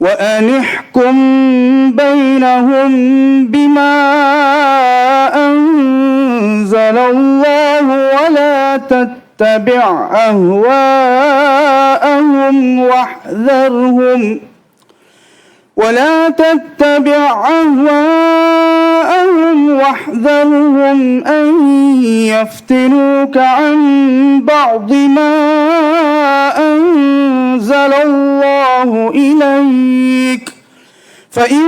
وأن احكم بينهم بما أنزل الله ولا تتبع أهواءهم واحذرهم ولا تتبع أهواءهم واحذرهم أن يفتنوك عن بعض ما أنزل الله إليك. فإن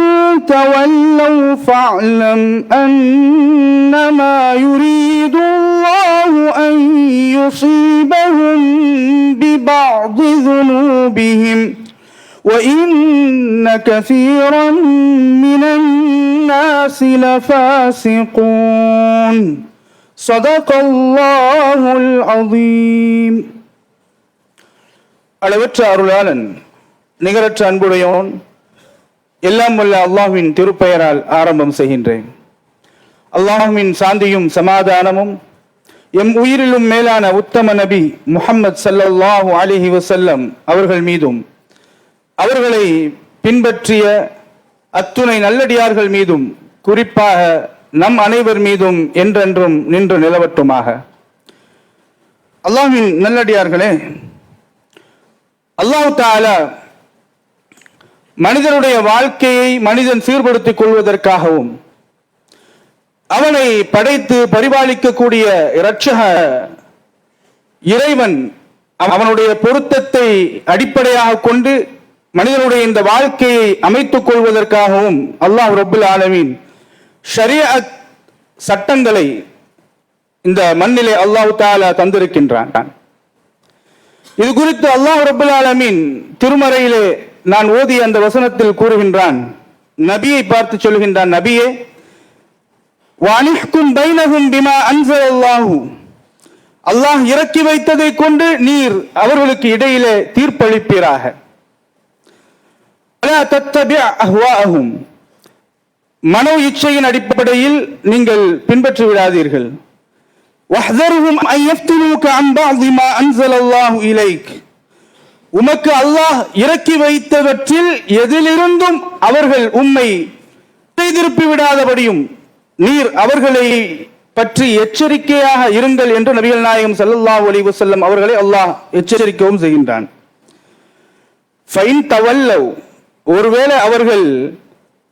تولوا فاعلم أنما يريد الله أن يصيبهم ببعض ذنوبهم. وإن كثيرا من الناس لفاسقون. صدق الله العظيم. அளவற்ற அருளாளன் நிகரற்ற அன்புடையவன் எல்லாம் வல்ல அல்லாஹ்வின் திருப்பெயரால் ஆரம்பம் செய்கின்றேன். அல்லாஹுவின் சாந்தியும் சமாதானமும் எம் உயிரிலும் மேலான உத்தம நபி முஹம்மது ஸல்லல்லாஹு அலிஹி வசல்லம் அவர்கள் மீதும் அவர்களை பின்பற்றிய அத்துணை நல்லடியார்கள் மீதும் குறிப்பாக நம் அனைவர் மீதும் என்றென்றும் நின்று நிலவட்டுமாக. அல்லாஹ்வின் நல்லடியார்களே அல்லாஹ் தால மனிதனுடைய வாழ்க்கையை மனிதன் சீர்படுத்திக் கொள்வதற்காகவும் அவனை படைத்து பரிபாலிக்கக்கூடிய இரட்சக இறைவன் அவனுடைய பொருத்தத்தை அடிப்படையாக கொண்டு மனிதனுடைய இந்த வாழ்க்கையை அமைத்துக் கொள்வதற்காகவும் அல்லாஹ் ரபுல் ஆலமீன் ஷரிய சட்டங்களை இந்த மண்ணிலே அல்லாஹு தாலா தந்திருக்கின்றான். இது குறித்து அல்லாஹ் ரபுல் ஆலமீன் திருமறையிலே நான் ஓதிய அந்த வசனத்தில் கூறுகின்றான். நபியை பார்த்து சொல்கின்றான் நபியே வாணிக்கும் பைனகும் பிமா அன்சல்லாஹு அல்லாஹ் இறக்கி வைத்ததை கொண்டு நீர் அவர்களுக்கு இடையிலே தீர்ப்பளிப்பீராக. மனோ இச்சையின் அடிப்படையில் நீங்கள் பின்பற்றி விடாதீர்கள். வஹ்தருஹும் அன் யஃப்துனூக அன் பஅதி மா அன்ஸலல்லாஹு இலைக் உமக்கு அல்லாஹ் இறக்கி வைத்தவற்றில் எதிலிருந்தும் அவர்கள் உம்மை திருப்பி விடாதபடியும் நீர் அவர்களை பற்றி எச்சரிக்கையாக இருங்கள் என்று நபிகள் நாயகம் சல்லல்லாஹ் அலி வசல்லம் அவர்களை அல்லாஹ் எச்சரிக்கவும் செய்கின்றான். ஃபைன் தவல்லவ் ஒருவேளை அவர்கள்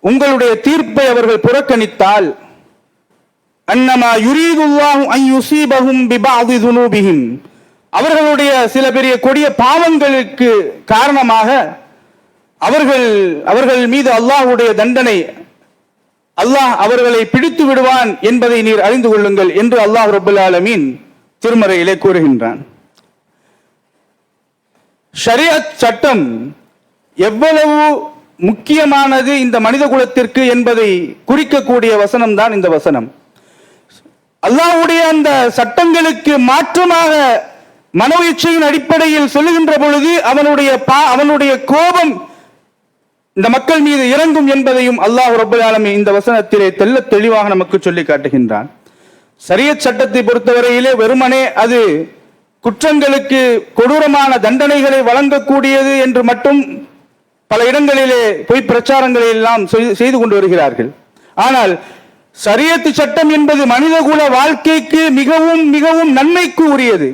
உங்களுடைய தீர்ப்பை அவர்கள் புறக்கணித்தால் அன்னமா யுரீதுல்லாஹு அன் யுஸீபஹும் பிபஅதி துனூபிஹிம் அவர்களுடைய சில பெரிய கொடிய பாவங்களுக்கு காரணமாக அவர்கள் அவர்கள் மீது அல்லாஹ்வுடைய தண்டனை அல்லாஹ் அவர்களை பிடித்து விடுவான் என்பதை நீர் அறிந்து கொள்ளுங்கள் என்று அல்லாஹ் ரபுல் ஆலமீன் திருமறையிலே கூறுகின்றான். ஷரியத் சட்டம் எவ்வளவு முக்கியமானது இந்த மனித குலத்திற்கு என்பதை குறிக்கக்கூடிய வசனம் தான் இந்த வசனம். அல்லாவுடைய அந்த சட்டங்களுக்கு மாற்றமாக மனோ இச்சையின் அடிப்படையில் சொல்லுகின்ற பொழுது அவனுடைய பா அவனுடைய கோபம் இந்த மக்கள் மீது இறங்கும் என்பதையும் அல்லாஹ் ரப்பல் இந்த வசனத்திலே தெல்ல தெளிவாக நமக்கு சொல்லி காட்டுகின்றான். சரிய சட்டத்தை பொறுத்தவரையிலே வெறுமனே அது குற்றங்களுக்கு கொடூரமான தண்டனைகளை வழங்கக்கூடியது என்று மட்டும் பல இடங்களிலே பொய் பிரச்சாரங்களை எல்லாம் செய்து கொண்டு வருகிறார்கள். ஆனால் சரியத்து சட்டம் என்பது மனிதகுல வாழ்க்கைக்கு மிகவும் மிகவும் நன்மைக்கு உரியது.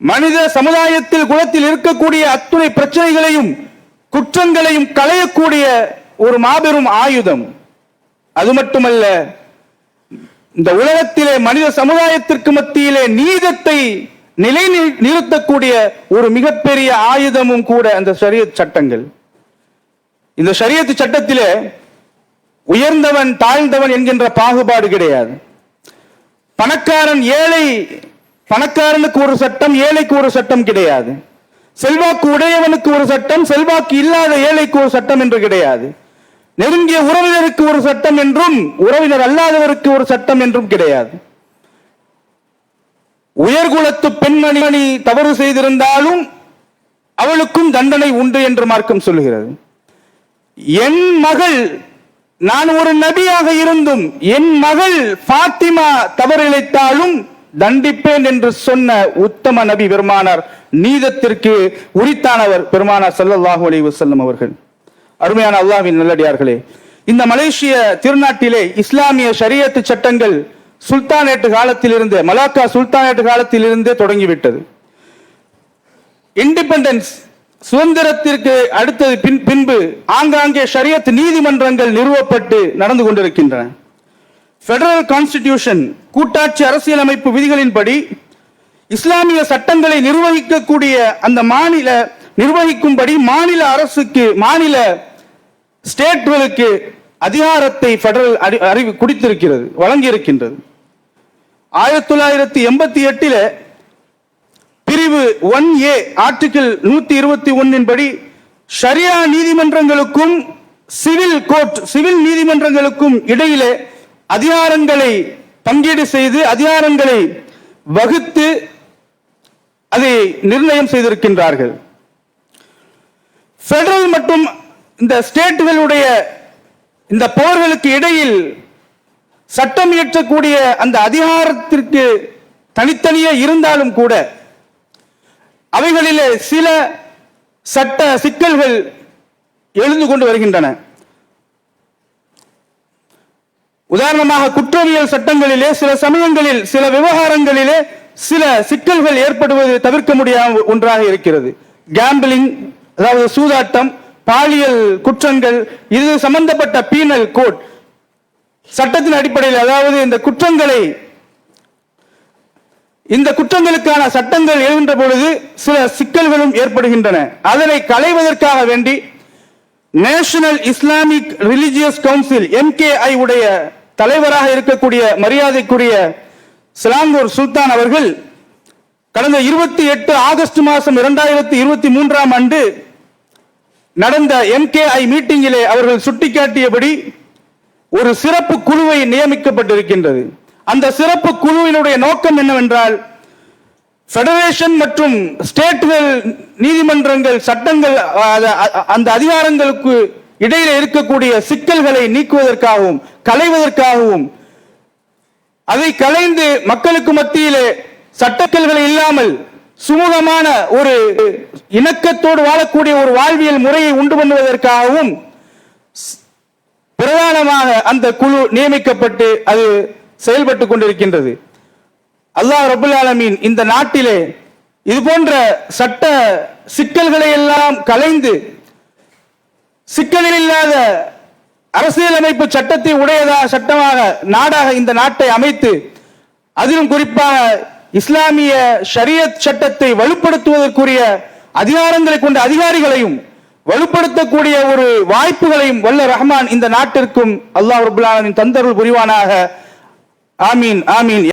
மனித சமுதாயத்தில் குலத்தில் இருக்கக்கூடிய அத்துணை பிரச்சனைகளையும் குற்றங்களையும் களையக்கூடிய ஒரு மாபெரும் ஆயுதம். அது மட்டுமல்ல இந்த உலகத்திலே மனித சமுதாயத்திற்கு மத்தியிலே நீதத்தை நிலை நிறுத்தக்கூடிய ஒரு மிகப்பெரிய ஆயுதமும் கூட அந்த சரியத் சட்டங்கள். இந்த சரியத்து சட்டத்திலே உயர்ந்தவன் தாழ்ந்தவன் என்கின்ற பாகுபாடு கிடையாது. பணக்காரன் ஏழை பணக்காரனுக்கு ஒரு சட்டம் ஏழைக்கு ஒரு சட்டம் கிடையாது. செல்வாக்கு உடையவனுக்கு ஒரு சட்டம் செல்வாக்கு இல்லாத ஏழைக்கு ஒரு சட்டம் என்று கிடையாது. நெருங்கிய உறவினருக்கு ஒரு சட்டம் என்றும் உறவினர் அல்லாதவருக்கு ஒரு சட்டம் என்றும் கிடையாது. உயர்குலத்து பெண்மணி தவறு செய்திருந்தாலும் அவளுக்கும் தண்டனை உண்டு என்று மார்க்கம் சொல்லுகிறது என் மகள் நான் ஒரு நபியாக இருந்தும் என் மகள் பாத்திமா தவறிழைத்தாலும் தண்டிப்பேன் என்று சொன்ன உத்தம நபி பெருமானார் நீதத்திற்கு உரித்தானவர் பெருமானார் ஸல்லல்லாஹு அலைஹி அவர்கள். அருமையான அல்லாவின் நல்லடியார்களே இந்த மலேசிய திருநாட்டிலே இஸ்லாமிய ஷரியத்து சட்டங்கள் சுல்தானேட்டு காலத்திலிருந்து மலாக்கா சுல்தானேட்டு காலத்திலிருந்தே தொடங்கிவிட்டது. இண்டிபெண்டன்ஸ் சுதந்திரத்திற்கு அடுத்தது பின் பின்பு ஆங்காங்கே ஷரியத் நீதிமன்றங்கள் நிறுவப்பட்டு நடந்து கொண்டிருக்கின்றன. பெடரல் கான்ஸ்டிடியூஷன் கூட்டாட்சி அரசியலமைப்பு விதிகளின்படி இஸ்லாமிய சட்டங்களை நிர்வகிக்கக்கூடிய அந்த மாநில நிர்வகிக்கும்படி மாநில அரசுக்கு மாநில ஸ்டேட்களுக்கு அதிகாரத்தை பெடரல் அறிவு குடித்திருக்கிறது வழங்கியிருக்கின்றது. ஆயிரத்தி தொள்ளாயிரத்தி எண்பத்தி எட்டில் பிரிவு ஒன் ஏ ஆர்டிகிள் நூத்தி இருபத்தி ஒன்னின் படி ஷரியா நீதிமன்றங்களுக்கும் சிவில் கோர்ட் சிவில் நீதிமன்றங்களுக்கும் இடையிலே அதிகாரங்களை பங்கீடு செய்து அதிகாரங்களை வகுத்து அதை நிர்ணயம் செய்திருக்கின்றார்கள். பெடரல் மற்றும் இந்த ஸ்டேட்டுகளுடைய இந்த போர்களுக்கு இடையில் சட்டம் இயற்றக்கூடிய அந்த அதிகாரத்திற்கு தனித்தனியே இருந்தாலும் கூட அவைகளிலே சில சட்ட சிக்கல்கள் எழுந்து கொண்டு வருகின்றன. உதாரணமாக குற்றவியல் சட்டங்களிலே சில சமயங்களில் சில விவகாரங்களிலே சில சிக்கல்கள் ஏற்படுவது தவிர்க்க முடியாத ஒன்றாக இருக்கிறது. கேம்பிளிங் அதாவது சூதாட்டம் பாலியல் குற்றங்கள் இது சம்பந்தப்பட்ட பீனல் கோட் சட்டத்தின் அடிப்படையில் அதாவது இந்த குற்றங்களை இந்த குற்றங்களுக்கான சட்டங்கள் எழுகின்ற பொழுது சில சிக்கல்களும் ஏற்படுகின்றன. அதனை களைவதற்காக வேண்டி national Islamic religious council MKI உடைய தலைவராக இருக்கக்கூடிய மரியாதைக்குரிய சிலாங்கூர் சுல்தான் அவர்கள் கடந்த இருபத்தி எட்டு ஆகஸ்ட் மாதம் இரண்டாயிரத்தி இருபத்தி மூன்றாம் ஆண்டு நடந்த எம்கேஐ மீட்டிங்கிலே அவர்கள் சுட்டிக்காட்டியபடி ஒரு சிறப்பு குழுவை நியமிக்கப்பட்டிருக்கின்றது. அந்த சிறப்பு குழுவினுடைய நோக்கம் என்னவென்றால் ஃபெடரேஷன் மற்றும் ஸ்டேட்டுகள் நீதிமன்றங்கள் சட்டங்கள் அந்த அதிகாரங்களுக்கு இடையில இருக்கக்கூடிய சிக்கல்களை நீக்குவதற்காகவும் களைவதற்காகவும் அதை கலைந்து மக்களுக்கு மத்தியிலே சட்டக்கல்களை இல்லாமல் சுமூகமான ஒரு இணக்கத்தோடு வாழக்கூடிய ஒரு வாழ்வியல் முறையை உண்டு பண்ணுவதற்காகவும் பிரதானமாக அந்த குழு நியமிக்கப்பட்டு அது செயல்பட்டு கொண்டிருக்கின்றது. அல்லாஹ் ரபுல் ஆலமீன் இந்த நாட்டிலே இது போன்ற சட்ட சிக்கல்களை எல்லாம் கலைந்து சிக்கலில் இல்லாத அரசியலமைப்பு சட்டத்தை உடையதா சட்டமாக நாடாக இந்த நாட்டை அமைத்து அதிலும் குறிப்பாக இஸ்லாமிய ஷரியத் சட்டத்தை வலுப்படுத்துவதற்குரிய அதிகாரங்களை கொண்ட அதிகாரிகளையும் வலுப்படுத்தக்கூடிய ஒரு வாய்ப்புகளையும் வல்ல ரஹ்மான் இந்த நாட்டிற்கும் அல்லாஹ் ரபுல்லாலின் தந்தருள் புரிவானாக. ஆமீன் ஆமீன்